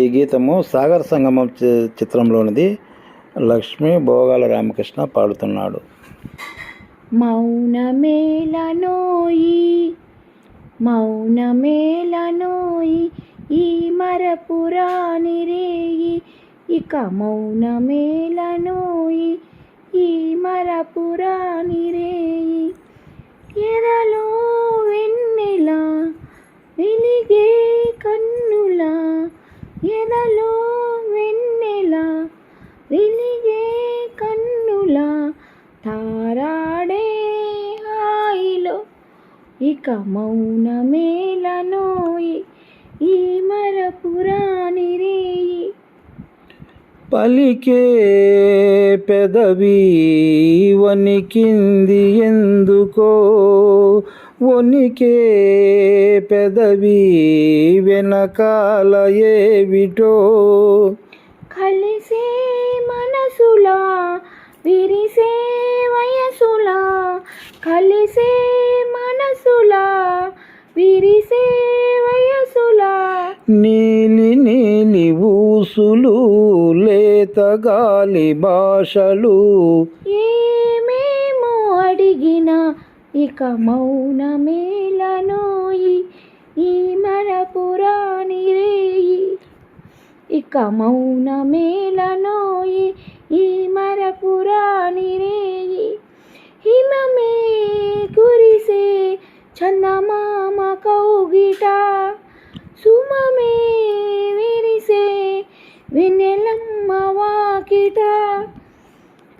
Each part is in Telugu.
ఈ గీతము సాగర్ సంగమం చి- చిత్రంలోనిది లక్ష్మీ భోగాల రామకృష్ణ పాడుతున్నాడు. మౌనమేలనోయి మౌనమేలనోయి ఈ మరపురాని రేయి ఇక మౌనమేలనోయి ఈ మరపురాని రేయి ఎదలో వెన్నెల వెలిగే కన్నుల ఎదలో వెన్నెల వెలిగే కన్నుల తారాడే హాయిలో ఇక మౌనమేలనోయి ఈ మరపురాని రేయి. పలికే పెదవి వణికింది ఎందుకో? వణికే పెదవి వెనకాల ఏవిటో? కలిసే నీలి నీలి ఊసులు లేత గాలి భాషలు. ఏమేమో అడిగిన ఇక మౌనమేలనోయి ఈ మరపురాని రేయి. ఇక మౌనమేలనోయి ఈ మరపురాని రేయి. హిమమే కురిసే చందమామ కౌగిటా. సుమమే విరిసే వెన్నెలమ్మ వాకిట.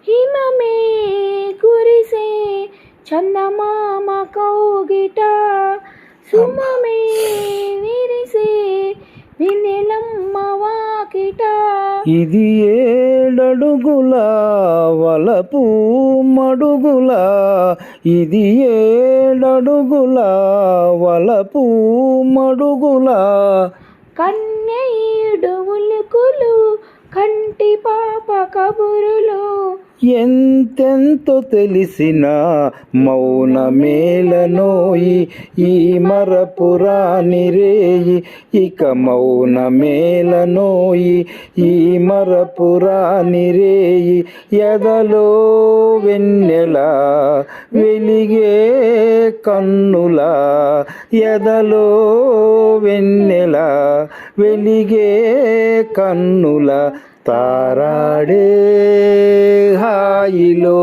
హిమమే కురిసే చందమామ కౌగిట. సుమమే ఇది ఏడడుగుల వలపు మడుగుల ఇది ఏడడుగుల వలపు మడుగుల. కన్నయ్యుడు ఉలుకులు కంటి పాప కబురులు. ఎంతెంతో తెలిసిన మౌనమేలనోయి ఈ మరపురాని రేయి. ఇక మౌనమేలనోయి ఈ మరపురాని రేయి. ఎదలో వెన్నెల వెలిగే కన్నుల ఎదలో వెన్నెల వెలిగే కన్నుల తారాడే హాయిలో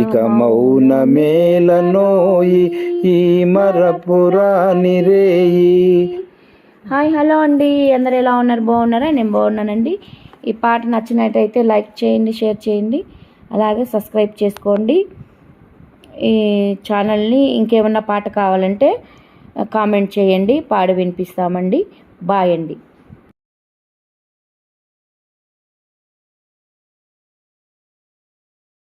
ఇక మౌనమేలనోయి ఈ మరపురాని రేయి హాయ్ హలో అండి. అందరు ఎలా ఉన్నారు? బాగున్నారా? నేను బాగున్నానండి. ఈ పాట నచ్చినట్టయితే లైక్ చేయండి షేర్ చేయండి. అలాగే సబ్స్క్రైబ్ చేసుకోండి. ఈ ఛానల్ని ఇంకేమన్నా పాట కావాలంటే కామెంట్ చేయండి. పాడి వినిపిస్తామండి. బాయ్ అండి.